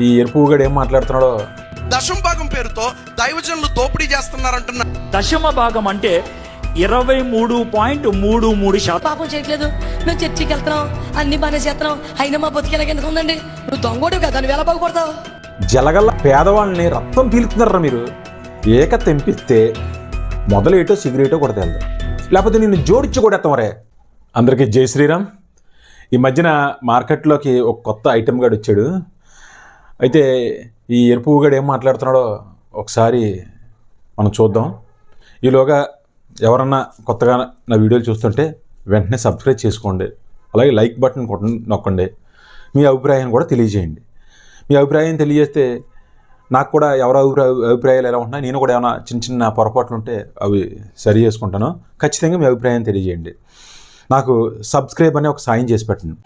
ఈ ఎరుపుగడు ఏం మాట్లాడుతున్నాడో? దశం భాగం పేరుతో దైవజనులు దోపిడీ చేస్తున్నారంటున్న దశమ భాగం అంటే ఇరవై మూడు పాయింట్ మూడు మూడు శాతం. పాపం చేయట్లేదు. మేము చర్చికి వెళ్తున్నాం అన్ని బాగానే చేస్తున్నాం అయినా మా బతికేలాగా ఎందుకు ఉందండి. నువ్వు దొంగోడు కదా నువ్వు ఎలా బాగుపడతావు? జలగల్ల పేదవాళ్ళని రక్తం పీలుతున్నారా మీరు. ఏక తెంపిస్తే మొదలేటో సిగరేటో కూడా తెలదు లేకపోతే నిన్ను జోడించి కొడేస్తాం రే. అందరికీ జై శ్రీరామ్. ఈ మధ్యన మార్కెట్లోకి ఒక కొత్త ఐటెం గడు వచ్చాడు. అయితే ఈ ఎరుపు గడు ఏం మాట్లాడుతున్నాడో ఒకసారి మనం చూద్దాం. ఈలోగా ఎవరన్నా కొత్తగా నా వీడియోలు చూస్తుంటే వెంటనే సబ్స్క్రైబ్ చేసుకోండి. అలాగే లైక్ బటన్ కొట్టండి నొక్కండి. మీ అభిప్రాయాన్ని కూడా తెలియజేయండి. మీ అభిప్రాయం తెలియజేస్తే నాకు కూడా ఎవరి అభిప్రాయ అభిప్రాయాలు ఎలా ఉంటున్నాయి నేను కూడా ఏమైనా చిన్న చిన్న పొరపాట్లు ఉంటే అవి సరి చేసుకుంటాను. ఖచ్చితంగా మీ అభిప్రాయం తెలియజేయండి. నాకు సబ్స్క్రైబ్ అనే ఒక సాయం చేసి పెట్టండి.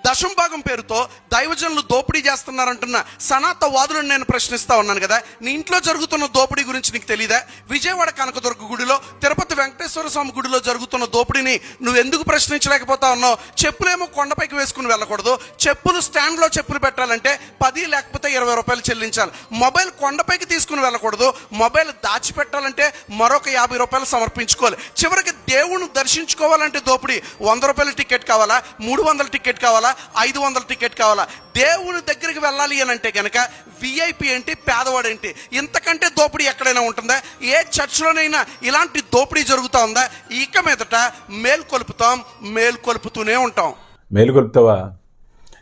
ఉద్యోగం పేరుతో దైవజనులు దోపిడీ చేస్తున్నారంటున్న సనాత వాదులను నేను ప్రశ్నిస్తా ఉన్నాను కదా. నీ ఇంట్లో జరుగుతున్న దోపిడీ గురించి నీకు తెలియదా విజయవాడ కనకదుర్గ గుడిలో తిరుపతి వెంకటేశ్వర స్వామి గుడిలో జరుగుతున్న దోపిడీని నువ్వు ఎందుకు ప్రశ్నించలేకపోతా ఉన్నావు? చెప్పులేమో కొండపైకి వేసుకుని వెళ్ళకూడదు. చెప్పులు స్టాండ్లో చెప్పులు పెట్టాలంటే పది లేకపోతే ఇరవై రూపాయలు చెల్లించాలి. మొబైల్ కొండపైకి తీసుకుని వెళ్ళకూడదు. మొబైల్ దాచిపెట్టాలంటే మరొక యాభై రూపాయలు సమర్పించుకోవాలి. చివరికి దేవుని దర్శించుకోవాలంటే దోపిడీ. వంద రూపాయల టికెట్ కావాలా? మూడు వందల టికెట్ కావాలా? ఐదు వందల టికెట్ కావాలా? దేవుని దగ్గరికి వెళ్ళాలి అని అంటే కనుక విఐపి ఏంటి పేదవాడు ఏంటి? ఇంతకంటే దోపిడీ ఎక్కడైనా ఉంటుందా? ఏ చర్చ్లోనైనా ఇలాంటి దోపిడీ జరుగుతూ ఉందా? ఇక మీదట మేల్కొలుపుతాం మేల్కొలుపుతూనే ఉంటాం. మేలు కొలుపుతావా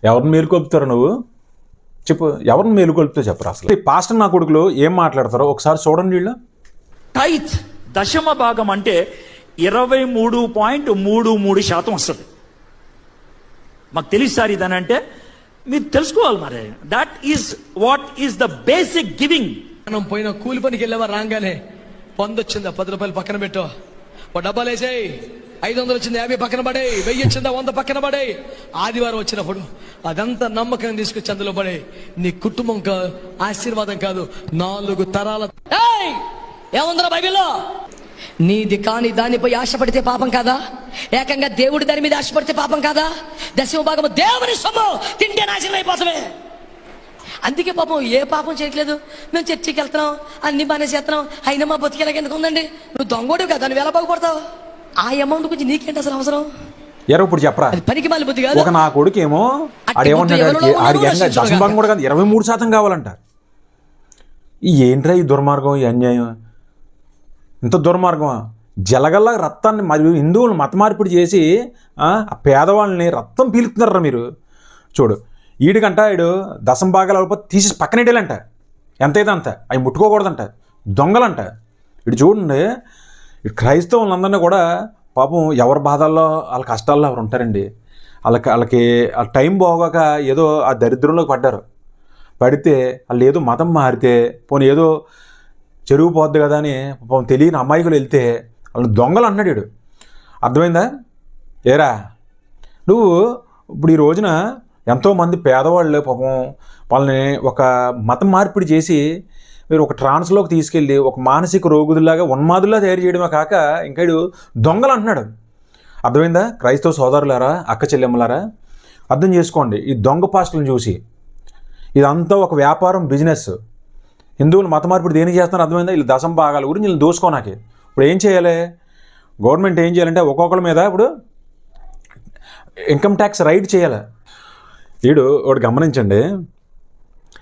ఎవరిని మేలు కొలుపుతారు నువ్వు? చెప్పు ఎవరిని మేలు కొలుపుతావు చెప్పరా అసలు? ఈ పాస్టర్ నా కొడుకులు ఏం మాట్లాడతారో ఒకసారి చూడండి వీళ్ళు. టైత్ దశమ భాగం అంటే ఇరవై మూడు పాయింట్ మూడు మూడు శాతం వస్తుంది. మాకు తెలుసు సార్ ఇదని అంటే మీరు తెలుసుకోవాలి మరి. That is what is the basic giving మనం పోయిన కూలి పనికి వెళ్ళావా? రాగానే పొందొచ్చిందా పది రూపాయలు పక్కన పెట్టు. ఓ డబ్బాలు వేసేయి ఐదు వందలు వచ్చింది యాభై పక్కన పడే వెయ్యి వచ్చిందా? వంద పక్కన పడే ఆదివారం వచ్చినప్పుడు అదంతా నమ్మకం తీసుకొచ్చి అందులో పడే నీ కుటుంబం కా- ఆశీర్వాదం కాదు. నాలుగు తరాల ఏయ్! ఏముందిరా బైబిల్లో? నీది కాని దానిపై ఆశపడితే పాపం కాదా? ఏకంగా దేవుడి దాని మీద ఆశపడితే పాపం కాదా? దశమ భాగము దేవుని సొమ్ము. తింటే నాశనం అయిపోతామే. అందుకే పాపం ఏ పాపం చేయట్లేదు. మేము చర్చికి వెళ్తున్నాం అన్ని బాగానే చేస్తున్నాం. అయినా మా బతికేలాగా ఎందుకు ఉందండి? నువ్వు దొంగోడు కదా నువ్వు ఎలా బాగుపడతావు? ఆ అమౌంట్ గురించి నీకేంటి అసలు అవసరం? ఎరా ఇప్పుడు చెప్పరా? అది పనికి మాలి బుద్ధి కాదు. ఒక నా కొడుకు ఏమో అట్టి ఆడేమన్నాడు ఇరవై మూడు శాతం కావాలంట ఏంట్రా ఈ దుర్మార్గం ఈ అన్యాయం? ఇంత దుర్మార్గమా? జలగల్లా రక్తాన్ని మరియు హిందువులను మతమార్పిడి చేసి ఆ పేదవాళ్ళని రక్తం పీలుతున్నారా మీరు? చూడు ఈడికంట ఈడు దశం భాగాలు అయిపోతే తీసి ఎంత ఎంతైతే అంత అవి ముట్టుకోకూడదంట. దొంగలంట. ఇటు చూడండి ఇటు క్రైస్తవులందరినీ కూడా పాపం ఎవరి బాధల్లో వాళ్ళ కష్టాల్లో ఎవరు ఉంటారండి? వాళ్ళకి వాళ్ళకి ఆ టైం బాగోక ఏదో ఆ దరిద్రంలోకి పడ్డారు. పడితే వాళ్ళు ఏదో మతం మారితే పోనీ ఏదో చెరువు పోద్ది కదా అని పాపం తెలియని అమ్మాయికులు వెళ్తే వాళ్ళు దొంగలు అన్నాడు వీడు. అర్థమైందా? ఏరా నువ్వు ఇప్పుడు ఈ రోజున ఎంతోమంది పేదవాళ్ళు పాపం వాళ్ళని ఒక మతం మార్పిడి చేసి మీరు ఒక ట్రాన్స్లోకి తీసుకెళ్ళి ఒక మానసిక రోగులాగా ఉన్మాదుల్లా తయారు చేయడమే కాక ఇంకా దొంగలు అంటున్నాడు. అర్థమైందా? క్రైస్తవ సోదరులారా అక్క చెల్లెమ్మలారా అర్థం చేసుకోండి. ఈ దొంగ పాస్టులను చూసి ఇదంతా ఒక వ్యాపారం బిజినెస్. హిందువులు మత మార్పిడి దేనికి చేస్తున్నారు? అర్థమైందా? వీళ్ళు దశం భాగాల గురించి వీళ్ళు దోసుకోనాకి. ఇప్పుడు ఏం చేయాలి? గవర్నమెంట్ ఏం చేయాలంటే ఒక్కొక్కరి మీద ఇప్పుడు ఇన్కమ్ ట్యాక్స్ రైడ్ చేయాలి. వీడు వాడు గమనించండి.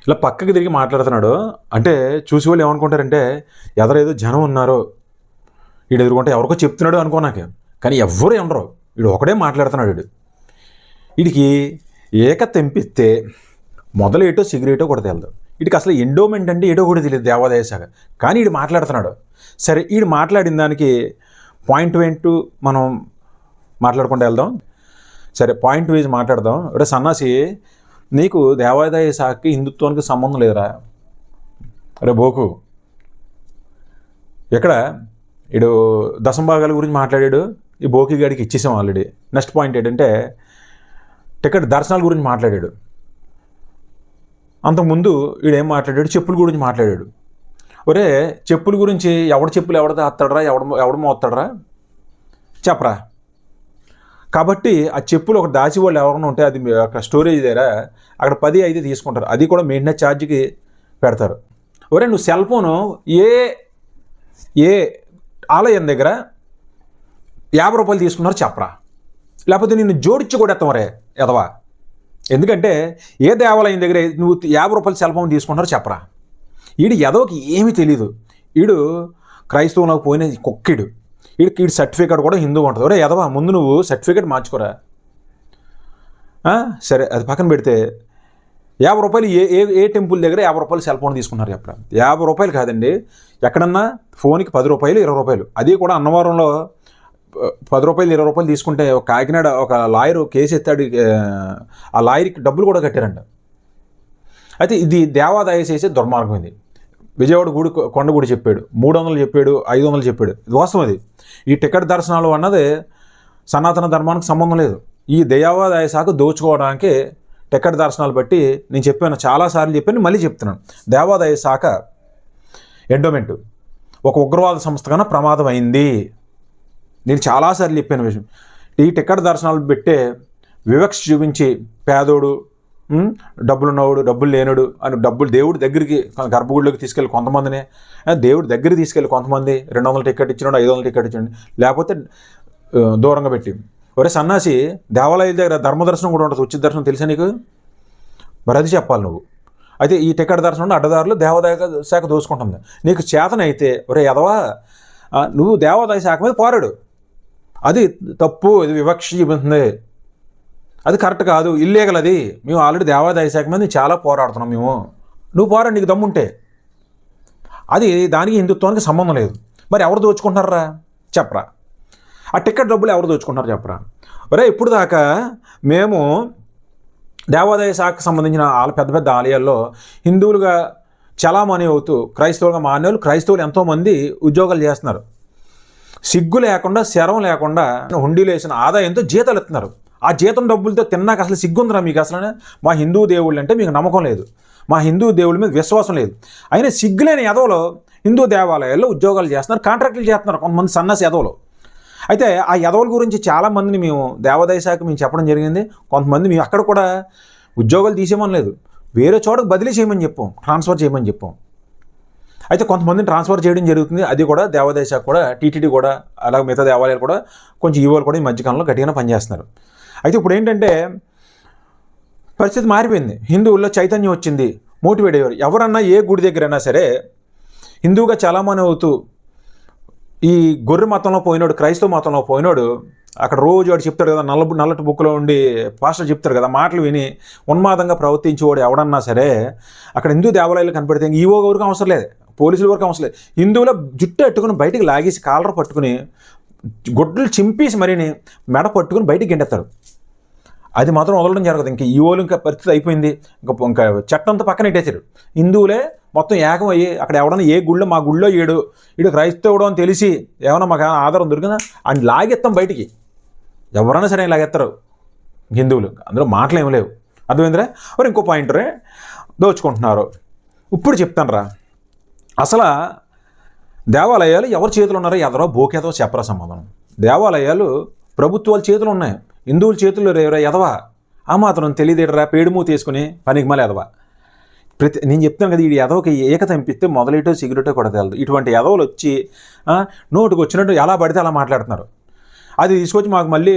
ఇలా పక్కకి తిరిగి మాట్లాడుతున్నాడు. అంటే చూసి వాళ్ళు ఏమనుకుంటారంటే ఎదరేదో జనం ఉన్నారు. వీడు ఎదుర్కొంటే ఎవరికో చెప్తున్నాడు అనుకో నాకు కానీ ఎవ్వరు ఉండరు వీడు ఒకడే మాట్లాడుతున్నాడు వీడు. వీడికి ఏక తెంపిస్తే మొదలు ఏటో సిగరెటో కూడా తెలదు వీడికి అసలు ఎండోమెంట్ అంటే ఏడో కూడా తెలియదు దేవాదాయ శాఖ. కానీ వీడు మాట్లాడుతున్నాడు. సరే వీడు మాట్లాడిన దానికి పాయింట్ వెంటూ మనం మాట్లాడుకుంటూ వెళ్దాం. సరే పాయింట్ వైజ్ మాట్లాడదాం. అంటే సన్నాసి నీకు దేవాదాయ శాఖకి హిందుత్వానికి సంబంధం లేదురా. అరే బోకు ఎక్కడ? ఇడు దశంభాగాల గురించి మాట్లాడాడు. ఈ బోకి గాడికి ఇచ్చేసాం ఆల్రెడీ నెక్స్ట్ పాయింట్ ఏంటంటే టికెట్ దర్శనాల గురించి మాట్లాడాడు. అంతకుముందు వీడేం మాట్లాడాడు? చెప్పుల గురించి మాట్లాడాడు. ఒరే చెప్పుల గురించి ఎవడ చెప్పులు ఎవడ తాస్తాడరా ఎవడ ఎవడ మోస్తాడరా చెప్పరా? కాబట్టి ఆ చెప్పులు ఒక దాచి వాళ్ళు ఎవరైనా ఉంటే అది మీ- అక్కడ స్టోరేజ్ దగ్గర అక్కడ పది ఐదు తీసుకుంటారు. అది కూడా మెయింటెనెన్స్ ఛార్జ్కి పెడతారు. ఒరే నువ్వు సెల్ ఫోను ఏ ఏ ఆలయం దగ్గర యాభై రూపాయలు తీసుకున్నారు చెప్పరా? లేకపోతే నిన్ను జోడించి కూడా ఎత్తమరే ఎదవా? ఎందుకంటే ఏ దేవాలయం దగ్గర నువ్వు యాభై రూపాయలు సెల్ ఫోన్ తీసుకుంటారో చెప్పరా. వీడు ఎదవకి ఏమీ తెలియదు వీడు క్రైస్తవులకు పోయిన కుక్కిడు. వీడికి వీడి సర్టిఫికేట్ కూడా హిందూ ఉంటుంది. ఒరే ఎదవా ముందు నువ్వు సర్టిఫికేట్ మార్చుకోరా. సరే అది పక్కన పెడితే యాభై రూపాయలు ఏ ఏ ఏ టెంపుల్ దగ్గర యాభై రూపాయలు సెల్ ఫోన్ తీసుకున్నారు చెప్పరా. యాభై రూపాయలు కాదండి ఎక్కడన్నా ఫోన్కి పది రూపాయలు ఇరవై రూపాయలు. అది కూడా అన్నవరంలో పది రూపాయలు ఇరవై రూపాయలు తీసుకుంటే ఒక కాకినాడ ఒక లాయర్ కేసు ఎత్తాడు ఆ, లాయర్కి డబ్బులు కూడా కట్టారంట. అయితే ఇది దేవాదాయ చేసే దుర్మార్గం ఇది. విజయవాడ గుడి కొండ గుడి చెప్పాడు మూడు వందలు చెప్పాడు ఐదు వందలు చెప్పాడు. ఇది వాస్తవం అది ఈ టికెట్ దర్శనాలు అన్నది సనాతన ధర్మానికి సంబంధం లేదు. ఈ దేవాదాయ శాఖ దోచుకోవడానికి టికెట్ దర్శనాలు బట్టి నేను చెప్పాను చాలాసార్లు చెప్పాను మళ్ళీ చెప్తున్నాను. దేవాదాయ శాఖ ఎండోమెంట్ ఒక ఉగ్రవాద సంస్థ కన్నా ప్రమాదం అయింది. నేను చాలాసార్లు చెప్పిన విషయం. ఈ టికెట్ దర్శనాలు పెట్టే వివక్ష చూపించి పేదోడు డబ్బులున్నవాడు డబ్బులు ఉన్నవాడు డబ్బులు లేనుడు అని డబ్బులు దేవుడి దగ్గరికి గర్భగుడిలోకి తీసుకెళ్ళి కొంతమందిని దేవుడి దగ్గరికి తీసుకెళ్ళి కొంతమంది రెండు వందల టికెట్ ఇచ్చినాడు ఐదు వందల టికెట్ ఇచ్చాడు లేకపోతే దూరంగా పెట్టి. ఒరే సన్నాసి దేవాలయాల దగ్గర ధర్మదర్శనం కూడా ఉంటుంది ఉచిత దర్శనం తెలుసా నీకు? మరి అది చెప్పాలి నువ్వు. అయితే ఈ టికెట్ దర్శనం అడ్డదారులు దేవాదాయ శాఖ దోసుకుంటుంది. నీకు చేతనైతే ఒరే ఎదవా నువ్వు దేవాదాయ శాఖ మీద పోరాడు. అది తప్పు ఇది వివక్ష చూపిస్తుంది అది కరెక్ట్ కాదు ఇల్లీగల్ అది. మేము ఆల్రెడీ దేవాదాయ శాఖ మీద చాలా పోరాడుతున్నాం మేము. నువ్వు పోరా నీకు దమ్ముంటే. అది దానికి హిందుత్వానికి సంబంధం లేదు. మరి ఎవరు దోచుకుంటున్నారా? చెప్పరా. ఆ టికెట్ డబ్బులు ఎవరు దోచుకుంటున్నారు చెప్పరా. ఒరే ఇప్పుడు దాకా మేము దేవాదాయ శాఖకు సంబంధించిన ఆల పెద్ద పెద్ద ఆలయాల్లో హిందువులుగా చలామణి అవుతూ క్రైస్తవులుగా మానేవాళ్ళు క్రైస్తవులు ఎంతోమంది ఉద్యోగాలు చేస్తున్నారు. సిగ్గు లేకుండా శరం లేకుండా హుండీలు వేసిన ఆదాయంతో జీతాలు ఇస్తున్నారు ఆ జీతం డబ్బులతో తిన్నాక అసలు సిగ్గుందిరా మీకు అసలు మా హిందూ దేవుళ్ళు అంటే మీకు నమ్మకం లేదు. మా హిందూ దేవుళ్ళ మీద విశ్వాసం లేదు. అయినా సిగ్గులేని ఎదవలో హిందూ దేవాలయాల్లో ఉద్యోగాలు చేస్తున్నారు కాంట్రాక్టులు చేస్తున్నారు కొంతమంది సన్నసి ఎదవలు అయితే ఆ ఎదవల గురించి చాలామందిని మేము దేవాదాయ శాఖ మేము చెప్పడం జరిగింది. కొంతమంది మేము అక్కడ కూడా ఉద్యోగాలు తీసేయమని లేదు. వేరే చోటకు బదిలీ చేయమని చెప్పాం ట్రాన్స్ఫర్ చేయమని చెప్పాం. అయితే కొంతమందిని ట్రాన్స్ఫర్ చేయడం జరుగుతుంది. అది కూడా దేవాదాయ శాఖ కూడా టీటీడీ కూడా అలాగే మిగతా దేవాలయాలు కూడా కొంచెం ఈవోలు కూడా ఈ మధ్యకాలంలో గట్టిగానే పనిచేస్తున్నారు. అయితే ఇప్పుడు ఏంటంటే పరిస్థితి మారిపోయింది. హిందువుల్లో చైతన్యం వచ్చింది. మోటివేట్ అయ్యారు. ఎవరన్నా ఏ గుడి దగ్గరైనా సరే హిందువుగా చాలామంది అవుతూ ఈ గొర్రె మతంలో పోయినాడు క్రైస్తవ మతంలో పోయినాడు అక్కడ రోజు వాడు చెప్తాడు కదా నల్ల నల్లటి బుక్లో ఉండి పాస్టర్ చెప్తారు కదా మాటలు విని ఉన్మాదంగా ప్రవర్తించేవాడు ఎవడన్నా సరే అక్కడ హిందూ దేవాలయాలు కనపడితే ఇంక ఈవో వరకు అవసరం లేదు. పోలీసుల వరకు అవసరం లేదు. హిందువుల జుట్టు ఎట్టుకుని బయటికి లాగేసి కాలర్ పట్టుకుని గుడ్డలు చింపేసి మరిని మెడ పట్టుకుని బయటికి గెంటెత్తారు అది మాత్రం వదలడం జరగదు. ఇంకా ఈ ఓలు ఇంకా పరిస్థితి అయిపోయింది. ఇంకా ఇంకా చట్టంతో పక్కన ఇట్టేశారు హిందువులే మొత్తం ఏకం అయ్యి అక్కడ ఎవడన్నా ఏ గుళ్ళో మా గుళ్ళో ఏడు ఇటు క్రైస్తవుడు అని తెలిసి ఏమన్నా మాకు ఆధారం దొరికిందా? అని లాగెత్తాం బయటికి. ఎవరైనా సరే లాగెత్తారు హిందువులు. అందులో మాటలు ఏమి లేవు. అర్థమైందిరా? మరి ఇంకో పాయింట్ రే. దోచుకుంటున్నారు. ఇప్పుడు చెప్తాను రా. అసలు దేవాలయాలు ఎవరి చేతులు ఉన్నారో ఎదరో బోకేదో చెప్పరా సమాధానం. దేవాలయాలు ప్రభుత్వాల చేతులు ఉన్నాయి. హిందువుల చేతుల్లో రేవరా ఎదవా ఆ మాత్రం తెలియదేడరా పేడుమూ తీసుకుని పనికి మళ్ళీ ఎదవా ప్రతి నేను చెప్తాను కదా ఈ ఎదవకి ఏక తెంపిస్తే మొదలెటో సిగరెటో కూడా తెలదు. ఇటువంటి ఎదవలు వచ్చి నోటుకు వచ్చినట్టు ఎలా పడితే అలా మాట్లాడుతున్నారు. అది తీసుకొచ్చి మాకు మళ్ళీ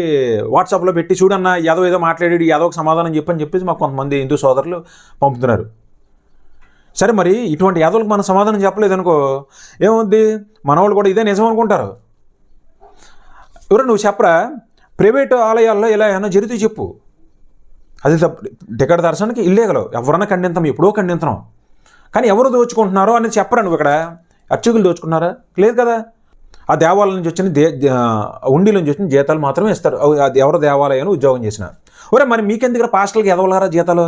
వాట్సాప్లో పెట్టి చూడన్న ఎదవ ఏదో మాట్లాడాడు ఎదవకు సమాధానం చెప్పని చెప్పేసి మాకు కొంతమంది హిందూ సోదరులు పంపుతున్నారు. సరే మరి ఇటువంటి యాదవులకు మనం సమాధానం చెప్పలేదు అనుకో ఏముంది? మనవాళ్ళు కూడా ఇదే నిజం అనుకుంటారు. ఎవరు నువ్వు చెప్పరా? ప్రైవేటు ఆలయాల్లో ఇలా ఏమైనా జరిగితే చెప్పు. అది తప్పు. టికెట్ దర్శనానికి ఇల్లేగలవు ఎవరన్నా ఖండిస్తాం ఎప్పుడో ఖండించడం. కానీ ఎవరు దోచుకుంటున్నారో అనేది చెప్పరా నువ్వు ఇక్కడ? అర్చకులు దోచుకున్నారా? లేదు కదా. ఆ దేవాలయం నుంచి వచ్చిన దే ఆ, ఉండిల నుంచి వచ్చిన జీతాలు మాత్రమే ఇస్తారు. అది ఎవరు దేవాలయాన్ని ఉద్యోగం చేసిన. ఒరే మరి మీకెందుకు పాస్టల్కి ఎదవలరా జీతాలు?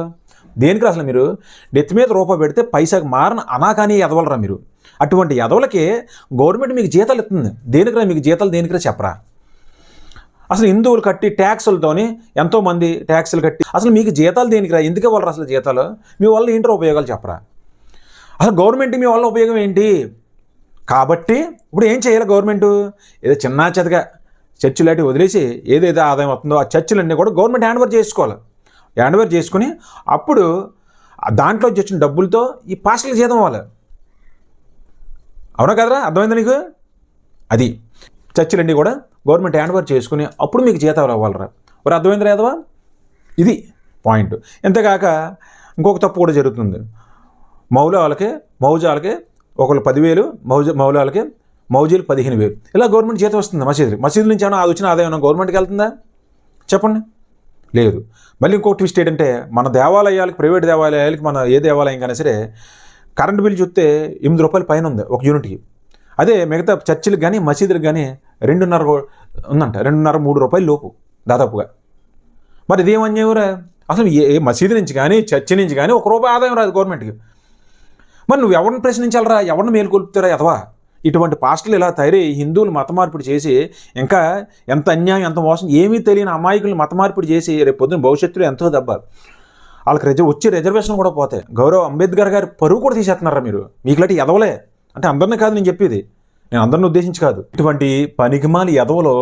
దేనికి అసలు మీరు? నెత్తి మీద రూపాయి పెడితే పైసాకి మారన అనాకాని ఎదవలరా మీరు? అటువంటి ఎదవలకి గవర్నమెంట్ మీకు జీతాలు ఇస్తుంది. దేనికిరా మీకు జీతాలు? దేనికిరా చెప్పరా? అసలు హిందువులు కట్టి ట్యాక్సులతోని ఎంతోమంది ట్యాక్సులు కట్టి అసలు మీకు జీతాలు దేనికిరా ఎందుకు ఇవ్వరు అసలు జీతాలు? మీ వల్ల ఏంటో ఉపయోగాలు చెప్పరా? అసలు గవర్నమెంట్ మీ వల్ల ఉపయోగం ఏంటి? కాబట్టి ఇప్పుడు ఏం చేయాలి గవర్నమెంట్? ఏదో చిన్న చెతగా చర్చిలాంటివి వదిలేసి ఏదైతే ఆదాయం వస్తుందో ఆ చర్చిలన్నీ కూడా గవర్నమెంట్ హ్యాండ్ ఓవర్ చేసుకోవాలి. హ్యాండ్ ఓవర్ చేసుకుని అప్పుడు దాంట్లో వచ్చిన డబ్బులతో ఈ పాస్టర్లకు జీతం అవ్వాలి. అవునా కదరా? అర్థమైంది నీకు? అది. చర్చిలన్నీ కూడా గవర్నమెంట్ హ్యాండ్ ఓవర్ చేసుకుని అప్పుడు మీకు జీతాలు అవ్వాలరా. మరి అర్థమైంది లేదవా ఇది పాయింట్. ఇంతకాక ఇంకొక తప్పు కూడా జరుగుతుంది. మౌలాలకి మౌజాలకి ఒకళ్ళు పదివేలు మౌజ మౌలాలకి మౌజీలు పదిహేను వేలు. ఇలా గవర్నమెంట్ జీతం వస్తుంది. మసీదులు మసీదు నుంచి ఏమైనా అది వచ్చిన ఆదాయం గవర్నమెంట్కి వెళ్తుందా? చెప్పండి. లేదు. మళ్ళీ ఇంకో ట్విస్ట్ ఏంటంటే మన దేవాలయాలకి ప్రైవేట్ దేవాలయాలకి మన ఏ దేవాలయం కన్నా సరే కరెంట్ బిల్ చూస్తే ఎనిమిది రూపాయల పైన ఉంది ఒక యూనిట్కి అదే మిగతా చర్చిలకు కానీ మసీదులకు కానీ రెండున్నర ఉందంట రెండున్నర మూడు రూపాయలు లోపు దాదాపుగా. మరి ఇదేం అన్యాయరా అసలు ఏ ఏ మసీదు నుంచి కానీ చర్చి నుంచి కానీ ఒక రూపాయి ఆదాయం రాదు గవర్నమెంట్కి. మరి నువ్వు ఎవరిని ప్రశ్నించాలరా? ఎవరిని మేలుకొల్పుతారా ఎదవా ఇటువంటి పాస్టర్లు ఇలా తయారై హిందువులు మత మార్పిడి చేసి ఇంకా ఎంత అన్యాయం ఎంత మోసం ఏమీ తెలియని అమాయకులు మత మార్పిడి చేసి రేపు పొద్దున భవిష్యత్తులో ఎంతో దెబ్బ వాళ్ళకి రిజర్వ్ వచ్చే రిజర్వేషన్ కూడా పోతాయి. గౌరవ్ అంబేద్కర్ గారి పరువు కూడా తీసేస్తున్నారా మీరు? మీకు ఇలాంటి ఎదవలే అంటే అందరినీ కాదు నేను చెప్పేది. నేను అందరిని ఉద్దేశించి కాదు. ఇటువంటి పనికిమాలి ఎదవలో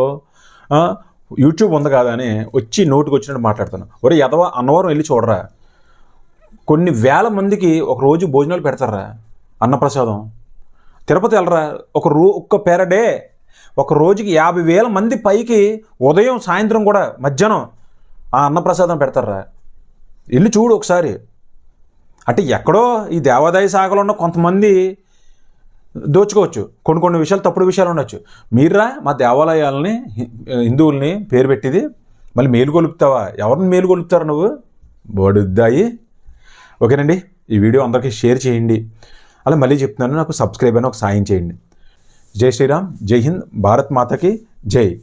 యూట్యూబ్ ఉంది కాదా అని వచ్చి నోటుకు వచ్చినట్టు మాట్లాడుతాను ఒరే ఎదవ అన్నవరం వెళ్ళి చూడరా. కొన్ని వేల మందికి ఒక రోజు భోజనాలు పెడతారా? అన్నప్రసాదం. తిరుపతి వెళ్ళరా? ఒక రో ఒక్క పెరడే ఒక రోజుకి యాభై వేల మంది పైకి ఉదయం సాయంత్రం కూడా మధ్యాహ్నం ఆ అన్నప్రసాదం పెడతారా? వెళ్ళి చూడు ఒకసారి. అంటే ఎక్కడో ఈ దేవాదాయ శాఖలో ఉన్న కొంతమంది దోచుకోవచ్చు. కొన్ని కొన్ని విషయాలు తప్పుడు విషయాలు ఉండొచ్చు. మీరా మా దేవాలయాలని హిందువుల్ని పేరు పెట్టింది. మళ్ళీ మేలుగొలుపుతావా ఎవరిని మేలుగొలుపుతారు నువ్వు? బడుద్దాయి. ఓకేనండి. ఈ వీడియో అందరికీ షేర్ చేయండి. అలా మళ్ళీ చెప్తున్నాను. నాకు సబ్స్క్రైబ్ అని ఒక సాయం చేయండి. జై శ్రీరామ్. జై హింద్. భారత్ మాతకి జై.